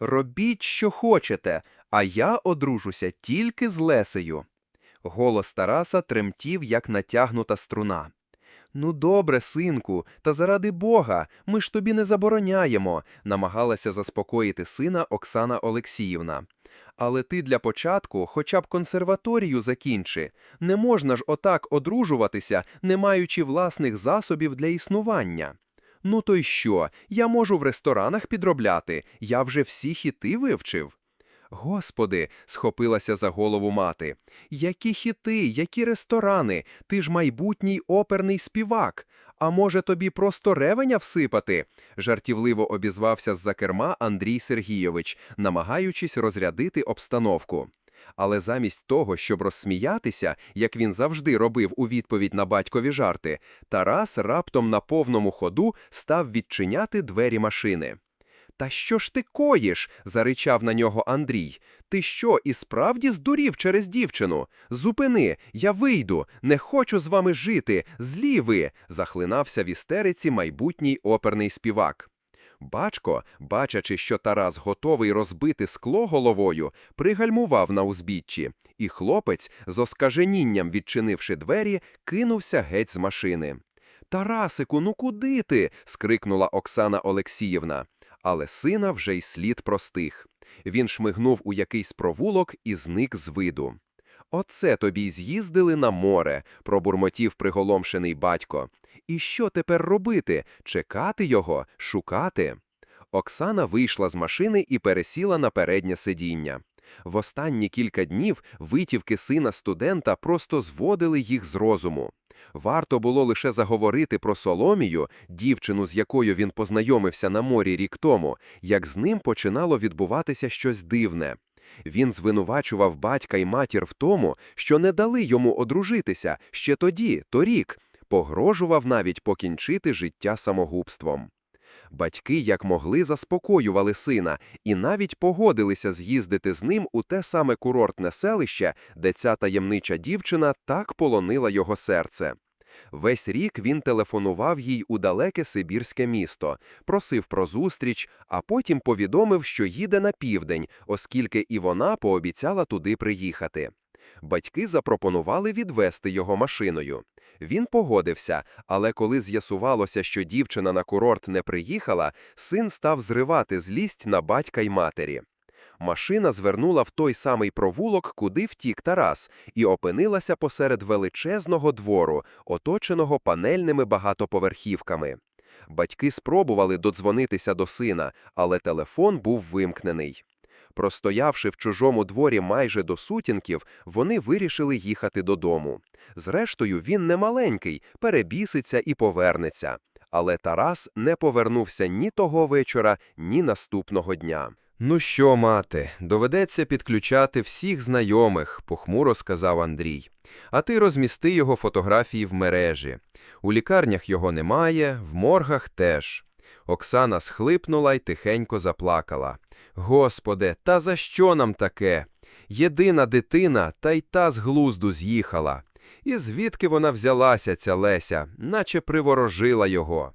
Робіть, що хочете, а я одружуся тільки з Лесею. Голос Тараса тремтів, як натягнута струна. Ну, добре, синку, та заради Бога, ми ж тобі не забороняємо, намагалася заспокоїти сина Оксана Олексіївна. Але ти для початку хоча б консерваторію закінчи. Не можна ж отак одружуватися, не маючи власних засобів для існування. Ну то й що? Я можу в ресторанах підробляти, я вже всі хіти вивчив. Господи, схопилася за голову мати. Які хіти, які ресторани? Ти ж майбутній оперний співак. А може тобі просто ревеня всипати? жартівливо обізвався з-за керма Андрій Сергійович, намагаючись розрядити обстановку. Але замість того, щоб розсміятися, як він завжди робив у відповідь на батькові жарти, Тарас раптом на повному ходу став відчиняти двері машини. Та що ж ти коїш? заричав на нього Андрій. Ти що, і справді здурів через дівчину? Зупини, я вийду, не хочу з вами жити, злі ви, захлинався в істериці майбутній оперний співак. Бачко, бачачи, що Тарас готовий розбити скло головою, пригальмував на узбіччі, і хлопець, з оскаженінням відчинивши двері, кинувся геть з машини. Тарасику, ну куди ти? скрикнула Оксана Олексіївна. Але сина вже й слід простих. Він шмигнув у якийсь провулок і зник з виду. Оце тобі й з'їздили на море, пробурмотів приголомшений батько. І що тепер робити? Чекати його, шукати? Оксана вийшла з машини і пересіла на переднє сидіння. В останні кілька днів витівки сина студента просто зводили їх з розуму. Варто було лише заговорити про Соломію, дівчину, з якою він познайомився на морі рік тому, як з ним починало відбуватися щось дивне. Він звинувачував батька й матір в тому, що не дали йому одружитися ще тоді, торік, погрожував навіть покінчити життя самогубством. Батьки, як могли, заспокоювали сина і навіть погодилися з'їздити з ним у те саме курортне селище, де ця таємнича дівчина так полонила його серце. Весь рік він телефонував їй у далеке сибірське місто, просив про зустріч, а потім повідомив, що їде на південь, оскільки і вона пообіцяла туди приїхати. Батьки запропонували відвести його машиною. Він погодився, але коли з'ясувалося, що дівчина на курорт не приїхала, син став зривати злість на батька й матері. Машина звернула в той самий провулок, куди втік Тарас, і опинилася посеред величезного двору, оточеного панельними багатоповерхівками. Батьки спробували додзвонитися до сина, але телефон був вимкнений. Простоявши в чужому дворі майже до сутінків, вони вирішили їхати додому. Зрештою, він не маленький, перебіситься і повернеться. Але Тарас не повернувся ні того вечора, ні наступного дня. Ну що, мати, доведеться підключати всіх знайомих, похмуро сказав Андрій. А ти розмісти його фотографії в мережі. У лікарнях його немає, в моргах теж. Оксана схлипнула й тихенько заплакала. Господи, та за що нам таке? Єдина дитина, та й та з глузду з'їхала. І звідки вона взялася, ця Леся, наче приворожила його.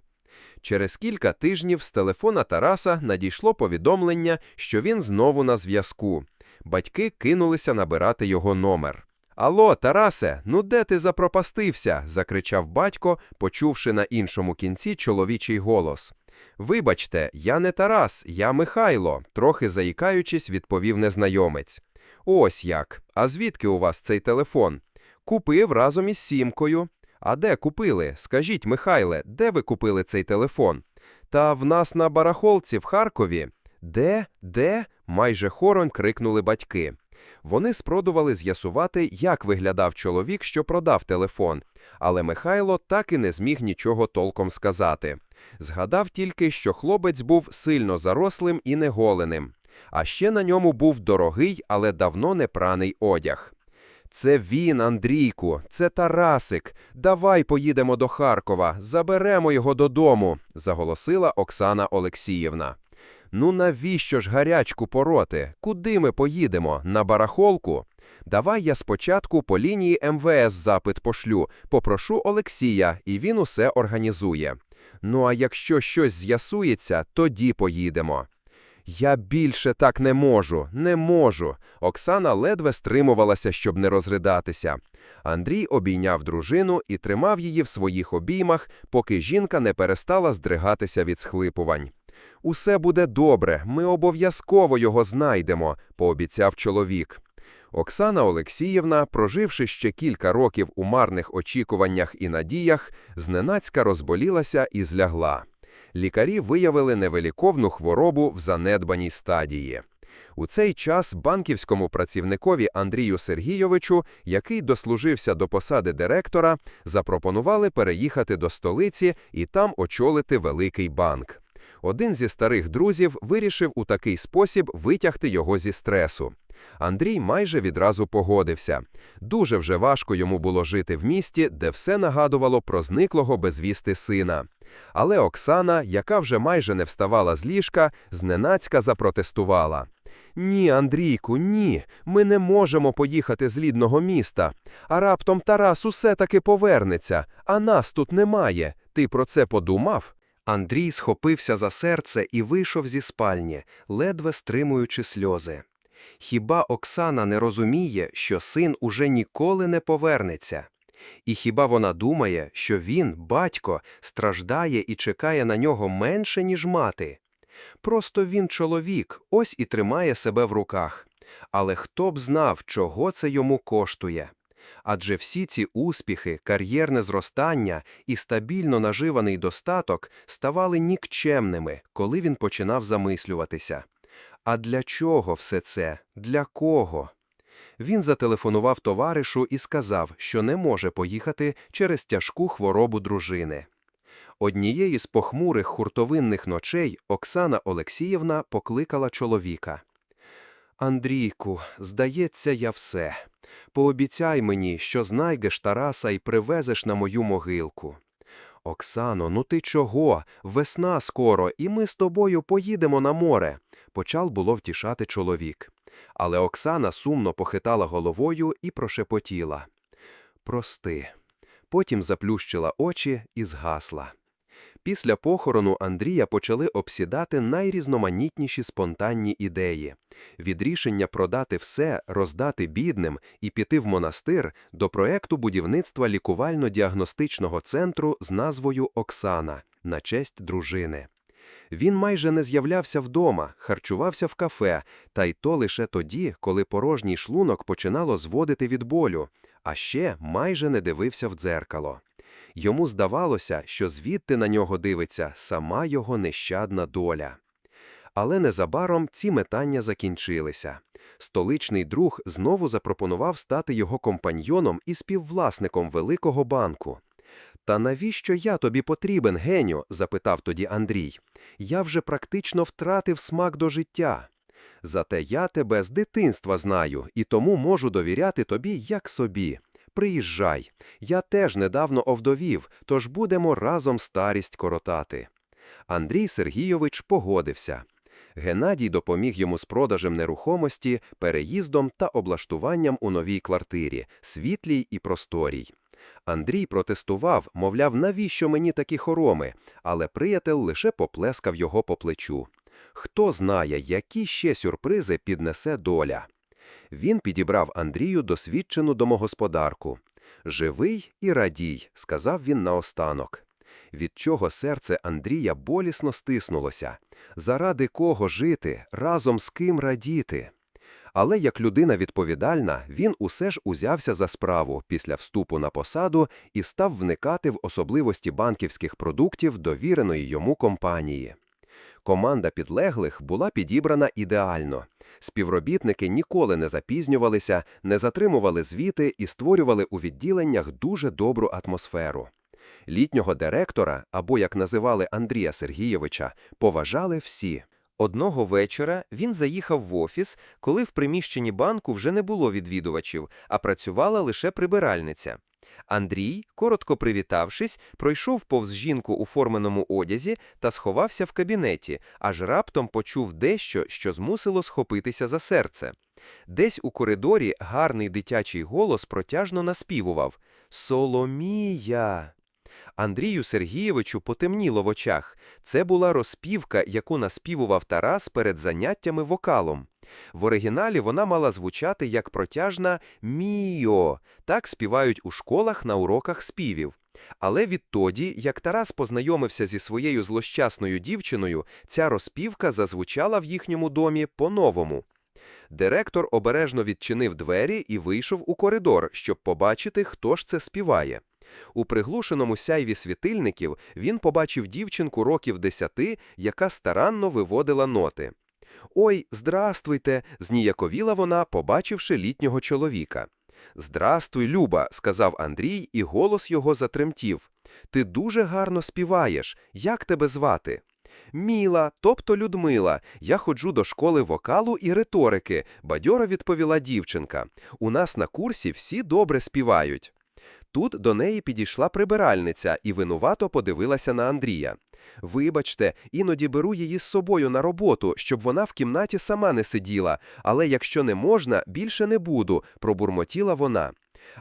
Через кілька тижнів з телефона Тараса надійшло повідомлення, що він знову на зв'язку. Батьки кинулися набирати його номер. Алло, Тарасе, ну де ти запропастився? закричав батько, почувши на іншому кінці чоловічий голос. Вибачте, я не Тарас, я Михайло, трохи заїкаючись, відповів незнайомець. Ось як. А звідки у вас цей телефон? Купив разом із сімкою. А де купили? Скажіть, Михайле, де ви купили цей телефон? Та в нас на барахолці в Харкові. Де? Де? майже хором крикнули батьки. Вони спродували з'ясувати, як виглядав чоловік, що продав телефон, але Михайло так і не зміг нічого толком сказати. Згадав тільки, що хлопець був сильно зарослим і неголеним, а ще на ньому був дорогий, але давно не праний одяг. Це він, Андрійку, це Тарасик. Давай поїдемо до Харкова, заберемо його додому, заголосила Оксана Олексіївна. Ну навіщо ж гарячку пороти? Куди ми поїдемо? На барахолку? Давай я спочатку по лінії МВС запит пошлю, попрошу Олексія, і він усе організує. Ну а якщо щось з'ясується, тоді поїдемо. Я більше так не можу, не можу. Оксана ледве стримувалася, щоб не розридатися. Андрій обійняв дружину і тримав її в своїх обіймах, поки жінка не перестала здригатися від схлипувань. Усе буде добре, ми обов'язково його знайдемо, пообіцяв чоловік. Оксана Олексіївна, проживши ще кілька років у марних очікуваннях і надіях, зненацька розболілася і злягла. Лікарі виявили невиліковну хворобу в занедбаній стадії. У цей час банківському працівникові Андрію Сергійовичу, який дослужився до посади директора, запропонували переїхати до столиці і там очолити великий банк. Один зі старих друзів вирішив у такий спосіб витягти його зі стресу. Андрій майже відразу погодився. Дуже вже важко йому було жити в місті, де все нагадувало про зниклого безвісти сина. Але Оксана, яка вже майже не вставала з ліжка, зненацька запротестувала. Ні, Андрійку, ні, ми не можемо поїхати з лідного міста. А раптом Тарас усе таки повернеться, а нас тут немає. Ти про це подумав? Андрій схопився за серце і вийшов зі спальні, ледве стримуючи сльози. Хіба Оксана не розуміє, що син уже ніколи не повернеться? І хіба вона думає, що він, батько, страждає і чекає на нього менше, ніж мати? Просто він чоловік, ось і тримає себе в руках. Але хто б знав, чого це йому коштує? Адже всі ці успіхи, кар'єрне зростання і стабільно наживаний достаток ставали нікчемними, коли він починав замислюватися. А для чого все це? Для кого? Він зателефонував товаришу і сказав, що не може поїхати через тяжку хворобу дружини. Однієї з похмурих хуртовинних ночей Оксана Олексіївна покликала чоловіка. Андрійку, здається, я все. Пообіцяй мені, що знайдеш Тараса і привезеш на мою могилку. Оксано, ну ти чого? Весна скоро, і ми з тобою поїдемо на море, почав було втішати чоловік. Але Оксана сумно похитала головою і прошепотіла. Прости. Потім заплющила очі і згасла. Після похорону Андрія почали обсідати найрізноманітніші спонтанні ідеї від рішення продати все, роздати бідним і піти в монастир до проекту будівництва лікувально-діагностичного центру з назвою Оксана на честь дружини. Він майже не з'являвся вдома, харчувався в кафе, та й то лише тоді, коли порожній шлунок починало зводити від болю, а ще майже не дивився в дзеркало. Йому здавалося, що звідти на нього дивиться сама його нещадна доля. Але незабаром ці метання закінчилися. Столичний друг знову запропонував стати його компаньйоном і співвласником великого банку. Та навіщо я тобі потрібен, Геню? запитав тоді Андрій. Я вже практично втратив смак до життя. Зате я тебе з дитинства знаю і тому можу довіряти тобі як собі. Приїжджай. Я теж недавно овдовів, тож будемо разом старість коротати. Андрій Сергійович погодився. Геннадій допоміг йому з продажем нерухомості, переїздом та облаштуванням у новій квартирі, світлій і просторій. Андрій протестував, мовляв, навіщо мені такі хороми, але приятель лише поплескав його по плечу. Хто знає, які ще сюрпризи піднесе доля. Він підібрав Андрію досвідчену домогосподарку. Живий і радій, сказав він наостанок. Від чого серце Андрія болісно стиснулося, заради кого жити, разом з ким радіти. Але як людина відповідальна, він усе ж узявся за справу після вступу на посаду і став вникати в особливості банківських продуктів довіреної йому компанії. Команда підлеглих була підібрана ідеально. Співробітники ніколи не запізнювалися, не затримували звіти і створювали у відділеннях дуже добру атмосферу. Літнього директора, або як називали Андрія Сергійовича, поважали всі. Одного вечора він заїхав в офіс, коли в приміщенні банку вже не було відвідувачів, а працювала лише прибиральниця. Андрій, коротко привітавшись, пройшов повз жінку у форменому одязі та сховався в кабінеті, аж раптом почув дещо, що змусило схопитися за серце. Десь у коридорі гарний дитячий голос протяжно наспівував Соломія. Андрію Сергійовичу потемніло в очах. Це була розпівка, яку наспівував Тарас перед заняттями вокалом. В оригіналі вона мала звучати як протяжна «міо». Так співають у школах на уроках співів. Але відтоді, як Тарас познайомився зі своєю злощасною дівчиною, ця розпівка зазвучала в їхньому домі по-новому. Директор обережно відчинив двері і вийшов у коридор, щоб побачити, хто ж це співає. У приглушеному сяйві світильників він побачив дівчинку років десяти, яка старанно виводила ноти. «Ой, здрастуйте!» – зніяковіла вона, побачивши літнього чоловіка. «Здрастуй, Люба!» – сказав Андрій, і голос його затремтів. «Ти дуже гарно співаєш. Як тебе звати?» Міла, тобто Людмила. Я ходжу до школи вокалу і риторики, бадьоро відповіла дівчинка. У нас на курсі всі добре співають. Тут до неї підійшла прибиральниця і винувато подивилася на Андрія. Вибачте, іноді беру її з собою на роботу, щоб вона в кімнаті сама не сиділа, але якщо не можна, більше не буду, пробурмотіла вона.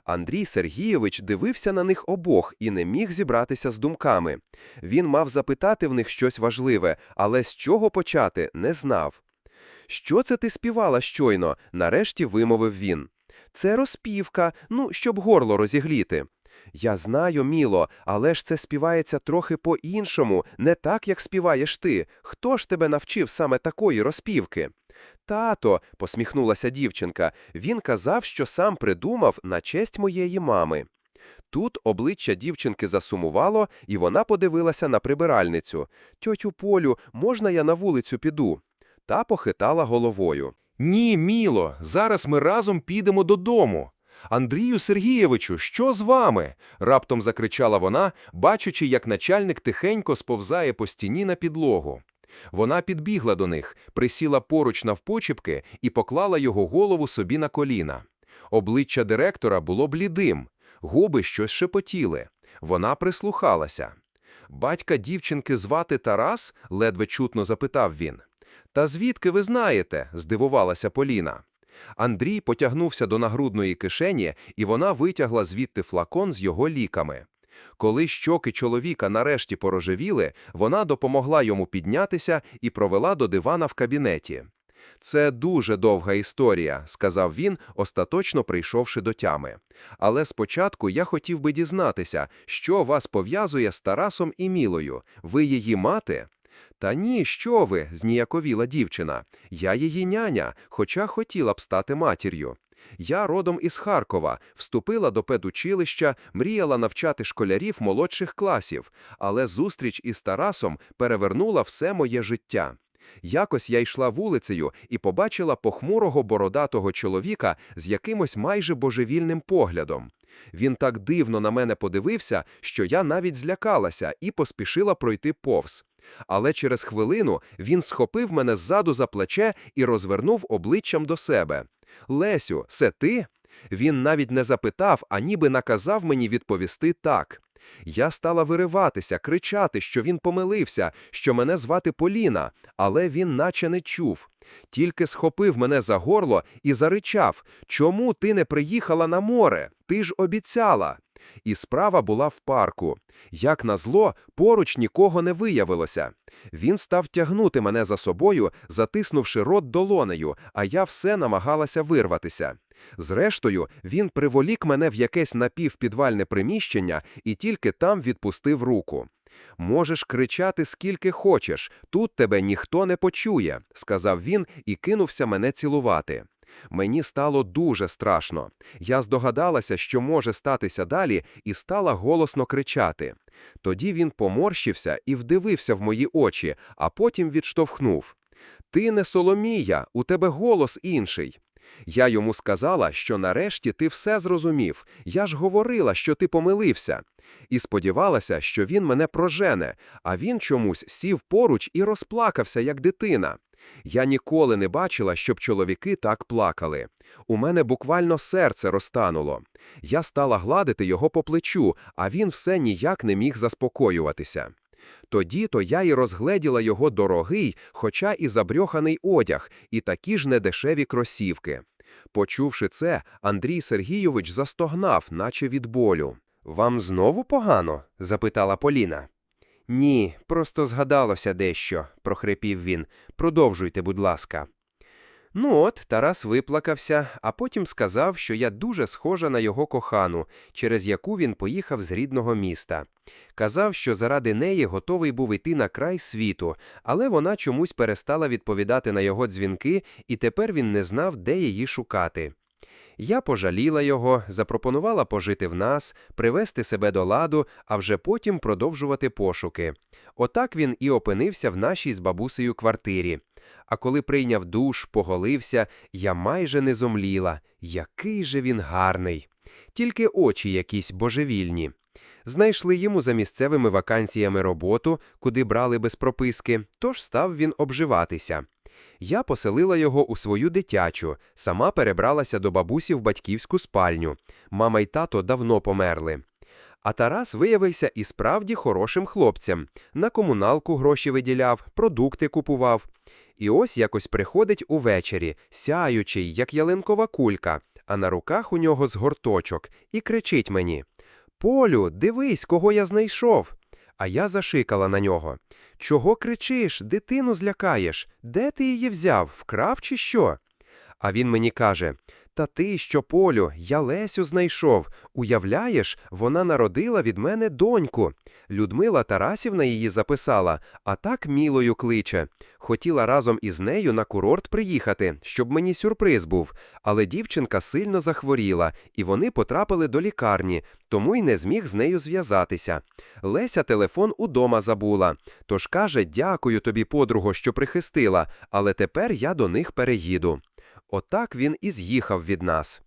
Андрій Сергійович дивився на них обох і не міг зібратися з думками. Він мав запитати в них щось важливе, але з чого почати не знав. Що це ти співала щойно? нарешті вимовив він. Це розпівка, ну, щоб горло розігріти. Я знаю, Міло, але ж це співається трохи по-іншому, не так, як співаєш ти. Хто ж тебе навчив саме такої розпівки? Тато, посміхнулася дівчинка, він казав, що сам придумав на честь моєї мами. Тут обличчя дівчинки засумувало, і вона подивилася на прибиральницю. Тьотю Полю, можна я на вулицю піду? Та похитала головою. Ні, Міло, зараз ми разом підемо додому. Андрію Сергійовичу, що з вами? раптом закричала вона, бачачи, як начальник тихенько сповзає по стіні на підлогу. Вона підбігла до них, присіла поруч навпочіпки і поклала його голову собі на коліна. Обличчя директора було блідим, губи щось шепотіли. Вона прислухалася. Батька дівчинки звати Тарас? ледве чутно запитав він. Та звідки ви знаєте? здивувалася Поліна. Андрій потягнувся до нагрудної кишені, і вона витягла звідти флакон з його ліками. Коли щоки чоловіка нарешті порожевіли, вона допомогла йому піднятися і провела до дивана в кабінеті. Це дуже довга історія, сказав він, остаточно прийшовши до тями. Але спочатку я хотів би дізнатися, що вас пов'язує з Тарасом і Мілою. Ви її мати? Та ні, що ви, зніяковіла дівчина. Я її няня, хоча хотіла б стати матір'ю. Я родом із Харкова, вступила до педучилища, мріяла навчати школярів молодших класів, але зустріч із Тарасом перевернула все моє життя. Якось я йшла вулицею і побачила похмурого бородатого чоловіка з якимось майже божевільним поглядом. Він так дивно на мене подивився, що я навіть злякалася і поспішила пройти повз. Але через хвилину він схопив мене ззаду за плече і розвернув обличчям до себе. Лесю, це ти? Він навіть не запитав, а ніби наказав мені відповісти так. Я стала вириватися, кричати, що він помилився, що мене звати Поліна, але він наче не чув. Тільки схопив мене за горло і заричав Чому ти не приїхала на море? Ти ж обіцяла. І справа була в парку. Як назло, поруч нікого не виявилося. Він став тягнути мене за собою, затиснувши рот долонею, а я все намагалася вирватися. Зрештою, він приволік мене в якесь напівпідвальне приміщення і тільки там відпустив руку. Можеш кричати скільки хочеш, тут тебе ніхто не почує, сказав він і кинувся мене цілувати. Мені стало дуже страшно. Я здогадалася, що може статися далі, і стала голосно кричати. Тоді він поморщився і вдивився в мої очі, а потім відштовхнув. Ти не Соломія, у тебе голос інший. Я йому сказала, що нарешті ти все зрозумів. Я ж говорила, що ти помилився. І сподівалася, що він мене прожене, а він чомусь сів поруч і розплакався, як дитина. Я ніколи не бачила, щоб чоловіки так плакали. У мене буквально серце розтануло. Я стала гладити його по плечу, а він все ніяк не міг заспокоюватися. Тоді то я і розгледіла його дорогий, хоча і забрьоханий одяг, і такі ж недешеві кросівки. Почувши це, Андрій Сергійович застогнав, наче від болю. Вам знову погано? запитала Поліна. Ні, просто згадалося дещо, прохрипів він. Продовжуйте, будь ласка. Ну от, Тарас виплакався, а потім сказав, що я дуже схожа на його кохану, через яку він поїхав з рідного міста. Казав, що заради неї готовий був іти на край світу, але вона чомусь перестала відповідати на його дзвінки, і тепер він не знав, де її шукати. Я пожаліла його, запропонувала пожити в нас, привести себе до ладу, а вже потім продовжувати пошуки. Отак він і опинився в нашій з бабусею квартирі. А коли прийняв душ, поголився, я майже не зомліла. Який же він гарний! Тільки очі якісь божевільні. Знайшли йому за місцевими вакансіями роботу, куди брали без прописки, тож став він обживатися. Я поселила його у свою дитячу, сама перебралася до бабусі в батьківську спальню. Мама й тато давно померли. А Тарас виявився і справді хорошим хлопцем. На комуналку гроші виділяв, продукти купував. І ось якось приходить увечері, сяючий, як ялинкова кулька, а на руках у нього згорточок, і кричить мені: Полю, дивись, кого я знайшов. А я зашикала на нього. Чого кричиш? Дитину злякаєш? Де ти її взяв? Вкрав чи що? А він мені каже: Та ти що, Полю, я Лесю знайшов. Уявляєш, вона народила від мене доньку. Людмила Тарасівна її записала, а так мілою кличе. Хотіла разом із нею на курорт приїхати, щоб мені сюрприз був. Але дівчинка сильно захворіла, і вони потрапили до лікарні, тому й не зміг з нею зв'язатися. Леся телефон удома забула. Тож каже: Дякую тобі, подруго, що прихистила, але тепер я до них переїду. Отак він і з'їхав від нас.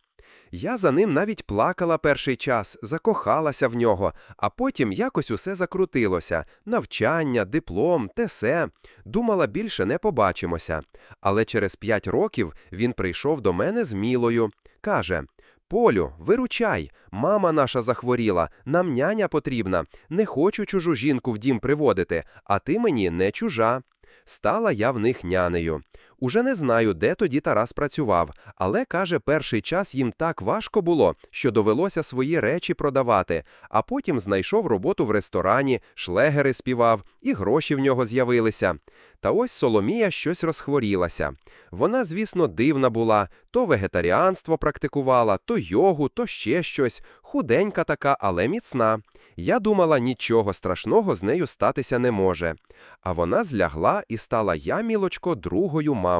Я за ним навіть плакала перший час, закохалася в нього, а потім якось усе закрутилося навчання, диплом, тесе. Думала, більше не побачимося. Але через п'ять років він прийшов до мене з Мілою. Каже: Полю, виручай, мама наша захворіла, нам няня потрібна. Не хочу чужу жінку в дім приводити, а ти мені не чужа. Стала я в них нянею. Уже не знаю, де тоді Тарас працював, але каже, перший час їм так важко було, що довелося свої речі продавати, а потім знайшов роботу в ресторані, шлегери співав, і гроші в нього з'явилися. Та ось Соломія щось розхворілася. Вона, звісно, дивна була, то вегетаріанство практикувала, то йогу, то ще щось, худенька така, але міцна. Я думала, нічого страшного з нею статися не може. А вона злягла і стала я, мілочко, другою мамою.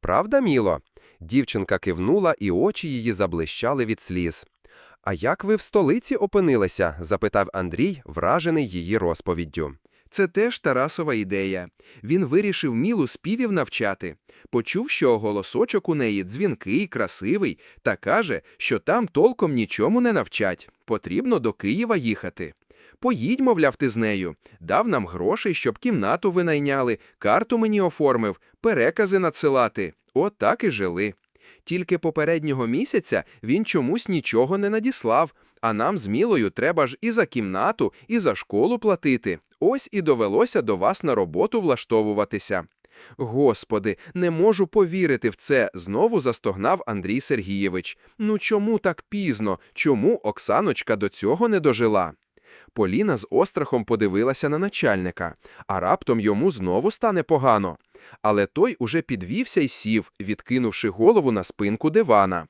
Правда, міло? Дівчинка кивнула, і очі її заблищали від сліз. А як ви в столиці опинилися? запитав Андрій, вражений її розповіддю. Це теж Тарасова ідея. Він вирішив Мілу співів навчати. Почув, що голосочок у неї дзвінкий, красивий, та каже, що там толком нічому не навчать. Потрібно до Києва їхати. Поїдь, мовляв, ти з нею. Дав нам грошей, щоб кімнату винайняли, карту мені оформив, перекази надсилати. От так і жили. Тільки попереднього місяця він чомусь нічого не надіслав, а нам з Мілою треба ж і за кімнату, і за школу платити. Ось і довелося до вас на роботу влаштовуватися. Господи, не можу повірити в це, знову застогнав Андрій Сергійович. Ну чому так пізно? Чому Оксаночка до цього не дожила? Поліна з острахом подивилася на начальника, а раптом йому знову стане погано. Але той уже підвівся й сів, відкинувши голову на спинку дивана.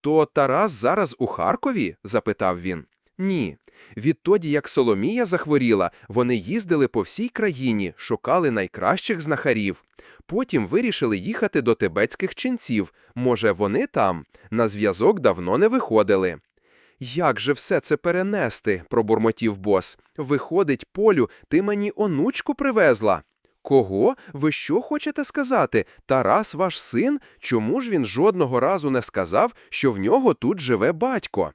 То Тарас зараз у Харкові? запитав він. Ні. Відтоді, як Соломія захворіла, вони їздили по всій країні, шукали найкращих знахарів. Потім вирішили їхати до тибетських ченців. Може, вони там? На зв'язок давно не виходили. Як же все це перенести? пробурмотів бос. Виходить, Полю, ти мені онучку привезла. Кого? Ви що хочете сказати? Тарас ваш син? Чому ж він жодного разу не сказав, що в нього тут живе батько?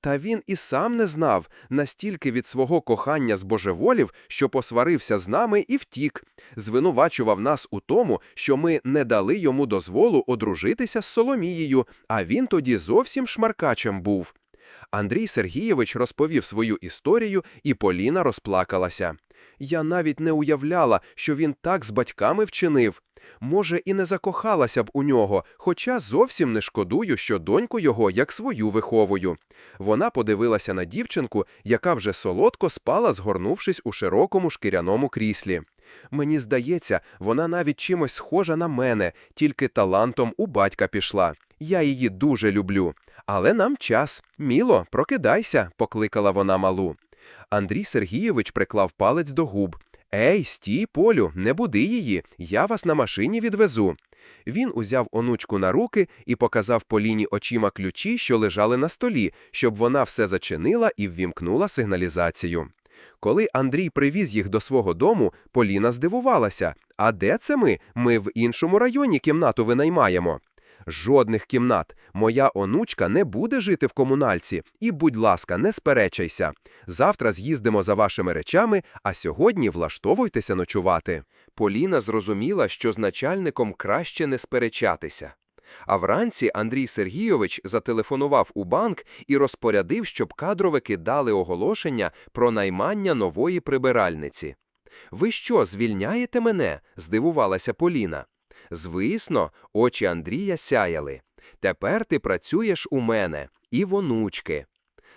Та він і сам не знав, настільки від свого кохання збожеволів, що посварився з нами і втік, звинувачував нас у тому, що ми не дали йому дозволу одружитися з Соломією, а він тоді зовсім шмаркачем був. Андрій Сергійович розповів свою історію, і Поліна розплакалася. Я навіть не уявляла, що він так з батьками вчинив. Може, і не закохалася б у нього, хоча зовсім не шкодую, що доньку його як свою виховую. Вона подивилася на дівчинку, яка вже солодко спала, згорнувшись у широкому шкіряному кріслі. Мені здається, вона навіть чимось схожа на мене, тільки талантом у батька пішла. Я її дуже люблю. Але нам час. Міло, прокидайся, покликала вона малу. Андрій Сергійович приклав палець до губ. Ей, стій, Полю, не буди її, я вас на машині відвезу. Він узяв онучку на руки і показав Поліні очима ключі, що лежали на столі, щоб вона все зачинила і ввімкнула сигналізацію. Коли Андрій привіз їх до свого дому, Поліна здивувалася. А де це ми? Ми в іншому районі кімнату винаймаємо. Жодних кімнат. Моя онучка не буде жити в комунальці. І, будь ласка, не сперечайся. Завтра з'їздимо за вашими речами, а сьогодні влаштовуйтеся ночувати. Поліна зрозуміла, що з начальником краще не сперечатися. А вранці Андрій Сергійович зателефонував у банк і розпорядив, щоб кадровики дали оголошення про наймання нової прибиральниці. Ви що, звільняєте мене? здивувалася Поліна. Звісно, очі Андрія сяяли. Тепер ти працюєш у мене і в онучки.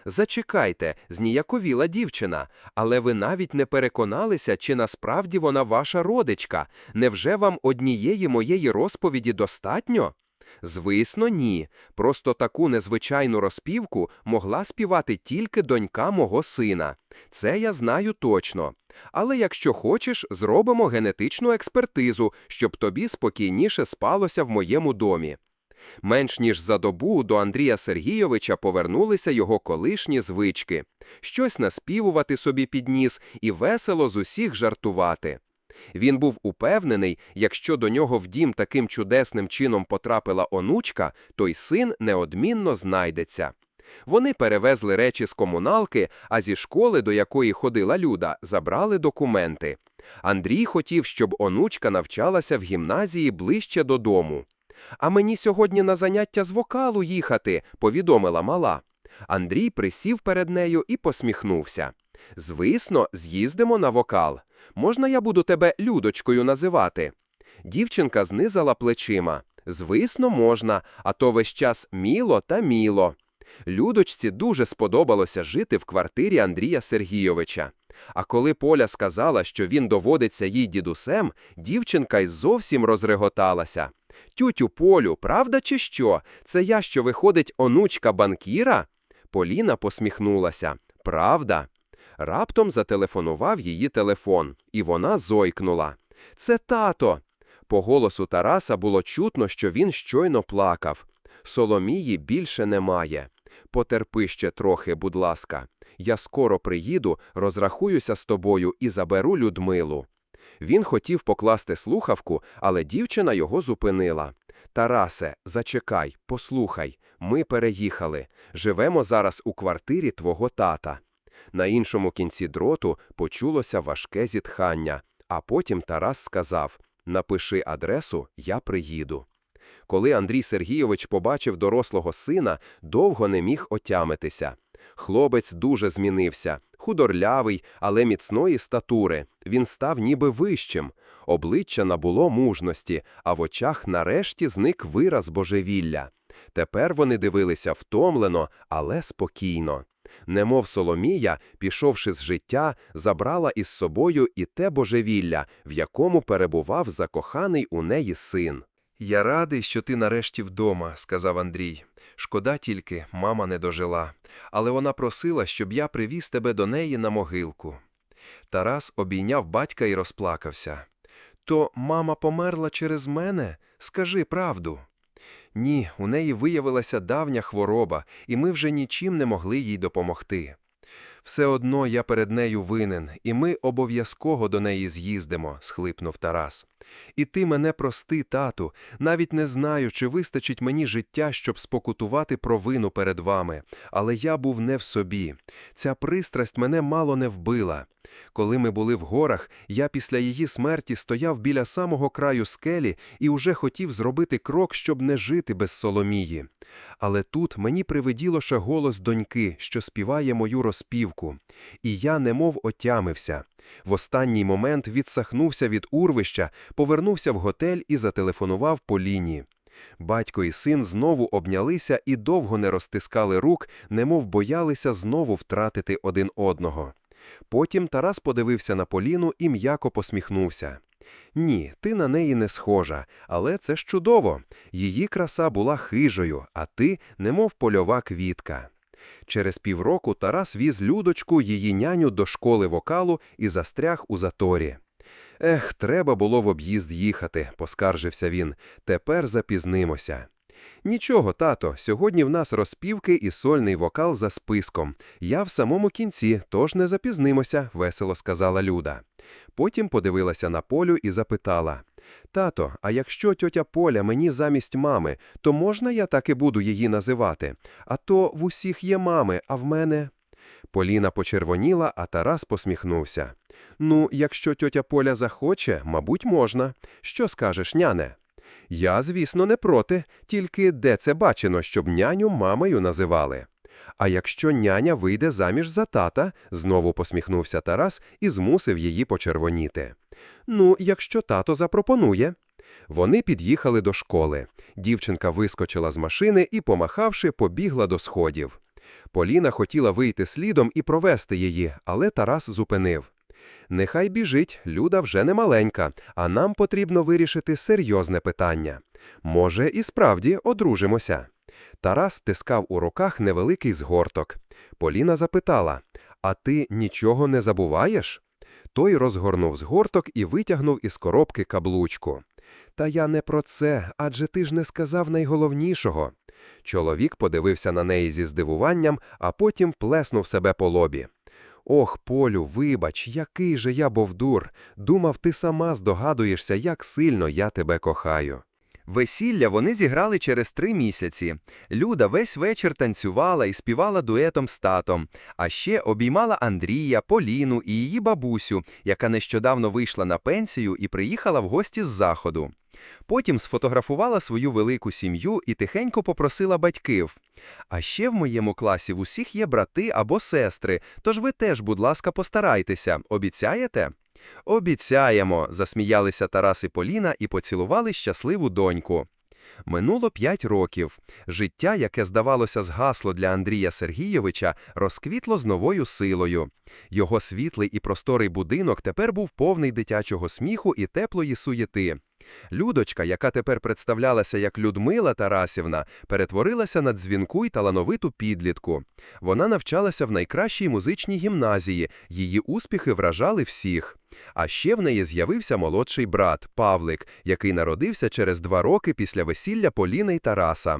Зачекайте, зніяковіла дівчина, але ви навіть не переконалися, чи насправді вона ваша родичка. Невже вам однієї моєї розповіді достатньо? Звісно, ні. Просто таку незвичайну розпівку могла співати тільки донька мого сина. Це я знаю точно. Але якщо хочеш, зробимо генетичну експертизу, щоб тобі спокійніше спалося в моєму домі. Менш ніж за добу до Андрія Сергійовича повернулися його колишні звички щось наспівувати собі під ніс і весело з усіх жартувати. Він був упевнений, якщо до нього в дім таким чудесним чином потрапила онучка, то й син неодмінно знайдеться. Вони перевезли речі з комуналки, а зі школи, до якої ходила Люда, забрали документи. Андрій хотів, щоб онучка навчалася в гімназії ближче додому. А мені сьогодні на заняття з вокалу їхати, повідомила мала. Андрій присів перед нею і посміхнувся. Звісно, з'їздимо на вокал. Можна я буду тебе Людочкою називати? Дівчинка знизала плечима. Звісно, можна, а то весь час міло та міло. Людочці дуже сподобалося жити в квартирі Андрія Сергійовича. А коли Поля сказала, що він доводиться їй дідусем, дівчинка й зовсім розреготалася. Тютю Полю, правда чи що? Це я, що виходить онучка банкіра? Поліна посміхнулася. Правда. Раптом зателефонував її телефон, і вона зойкнула. Це тато. По голосу Тараса було чутно, що він щойно плакав. Соломії більше немає. Потерпи ще трохи, будь ласка. Я скоро приїду, розрахуюся з тобою і заберу Людмилу. Він хотів покласти слухавку, але дівчина його зупинила. Тарасе, зачекай, послухай, ми переїхали. Живемо зараз у квартирі твого тата. На іншому кінці дроту почулося важке зітхання, а потім Тарас сказав: Напиши адресу, я приїду. Коли Андрій Сергійович побачив дорослого сина, довго не міг отямитися. Хлопець дуже змінився, худорлявий, але міцної статури. Він став ніби вищим. Обличчя набуло мужності, а в очах нарешті зник вираз божевілля. Тепер вони дивилися втомлено, але спокійно. Немов Соломія, пішовши з життя, забрала із собою і те божевілля, в якому перебував закоханий у неї син. Я радий, що ти нарешті вдома, сказав Андрій. Шкода тільки, мама не дожила, але вона просила, щоб я привіз тебе до неї на могилку. Тарас обійняв батька і розплакався. То мама померла через мене? Скажи правду. Ні, у неї виявилася давня хвороба, і ми вже нічим не могли їй допомогти. Все одно я перед нею винен, і ми обов'язково до неї з'їздимо, схлипнув Тарас. І ти мене прости, тату, навіть не знаю, чи вистачить мені життя, щоб спокутувати провину перед вами, але я був не в собі. Ця пристрасть мене мало не вбила. Коли ми були в горах, я після її смерті стояв біля самого краю скелі і уже хотів зробити крок, щоб не жити без Соломії. Але тут мені привиділося голос доньки, що співає мою розпівку, і я немов отямився. В останній момент відсахнувся від урвища, повернувся в готель і зателефонував Поліні. Батько і син знову обнялися і довго не розтискали рук, немов боялися знову втратити один одного. Потім Тарас подивився на Поліну і м'яко посміхнувся. Ні, ти на неї не схожа, але це ж чудово. Її краса була хижою, а ти немов польова квітка. Через півроку Тарас віз Людочку, її няню, до школи вокалу і застряг у заторі. Ех, треба було в об'їзд їхати, поскаржився він. Тепер запізнимося. Нічого, тато, сьогодні в нас розпівки і сольний вокал за списком. Я в самому кінці, тож не запізнимося, весело сказала Люда. Потім подивилася на Полю і запитала: Тато, а якщо тьотя Поля мені замість мами, то можна я так і буду її називати? А то в усіх є мами, а в мене. Поліна почервоніла, а Тарас посміхнувся. Ну, якщо тьотя Поля захоче, мабуть, можна. Що скажеш, няне? Я, звісно, не проти, тільки де це бачено, щоб няню мамою називали. А якщо няня вийде заміж за тата, знову посміхнувся Тарас і змусив її почервоніти. Ну, якщо тато запропонує. Вони під'їхали до школи. Дівчинка вискочила з машини і, помахавши, побігла до сходів. Поліна хотіла вийти слідом і провести її, але Тарас зупинив. Нехай біжить, Люда вже не маленька, а нам потрібно вирішити серйозне питання. Може, і справді одружимося. Тарас стискав у руках невеликий згорток. Поліна запитала: А ти нічого не забуваєш? Той розгорнув згорток і витягнув із коробки каблучку. Та я не про це, адже ти ж не сказав найголовнішого. Чоловік подивився на неї зі здивуванням, а потім плеснув себе по лобі. Ох, Полю, вибач, який же я бовдур. Думав, ти сама здогадуєшся, як сильно я тебе кохаю. Весілля вони зіграли через три місяці. Люда весь вечір танцювала і співала дуетом з татом, а ще обіймала Андрія, Поліну і її бабусю, яка нещодавно вийшла на пенсію і приїхала в гості з заходу. Потім сфотографувала свою велику сім'ю і тихенько попросила батьків. А ще в моєму класі в усіх є брати або сестри, тож ви теж, будь ласка, постарайтеся. Обіцяєте? Обіцяємо, засміялися Тарас і Поліна і поцілували щасливу доньку. Минуло п'ять років. Життя, яке, здавалося, згасло для Андрія Сергійовича, розквітло з новою силою. Його світлий і просторий будинок тепер був повний дитячого сміху і теплої суєти. Людочка, яка тепер представлялася як Людмила Тарасівна, перетворилася на дзвінку й талановиту підлітку. Вона навчалася в найкращій музичній гімназії, її успіхи вражали всіх. А ще в неї з'явився молодший брат Павлик, який народився через два роки після весілля Поліни й Тараса.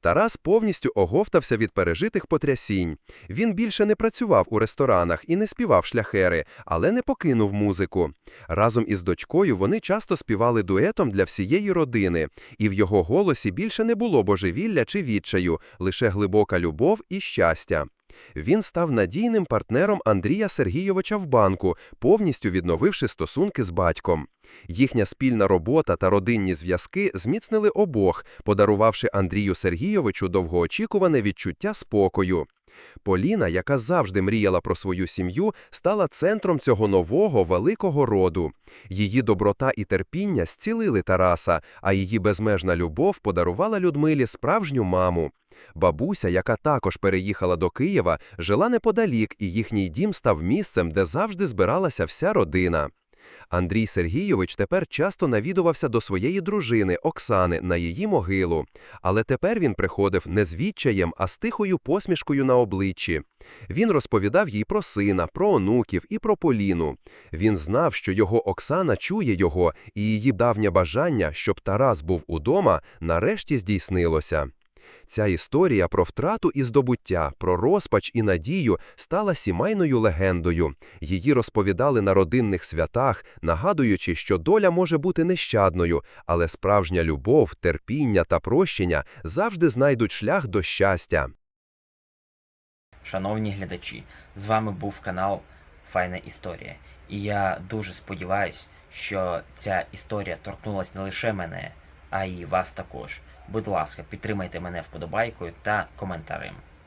Тарас повністю оговтався від пережитих потрясінь. Він більше не працював у ресторанах і не співав шляхери, але не покинув музику. Разом із дочкою вони часто співали дуетом для всієї родини, і в його голосі більше не було божевілля чи відчаю, лише глибока любов і щастя. Він став надійним партнером Андрія Сергійовича в банку, повністю відновивши стосунки з батьком. Їхня спільна робота та родинні зв'язки зміцнили обох, подарувавши Андрію Сергійовичу довгоочікуване відчуття спокою. Поліна, яка завжди мріяла про свою сім'ю, стала центром цього нового великого роду. Її доброта і терпіння зцілили Тараса, а її безмежна любов подарувала Людмилі справжню маму. Бабуся, яка також переїхала до Києва, жила неподалік, і їхній дім став місцем, де завжди збиралася вся родина. Андрій Сергійович тепер часто навідувався до своєї дружини Оксани на її могилу, але тепер він приходив не з відчаєм, а з тихою посмішкою на обличчі. Він розповідав їй про сина, про онуків і про Поліну. Він знав, що його Оксана чує його, і її давнє бажання, щоб Тарас був удома, нарешті здійснилося. Ця історія про втрату і здобуття, про розпач і надію стала сімейною легендою. Її розповідали на родинних святах, нагадуючи, що доля може бути нещадною, але справжня любов, терпіння та прощення завжди знайдуть шлях до щастя. Шановні глядачі, з вами був канал Файна Історія. І я дуже сподіваюсь, що ця історія торкнулася не лише мене, а і вас також. Будь ласка, підтримайте мене вподобайкою та коментарем.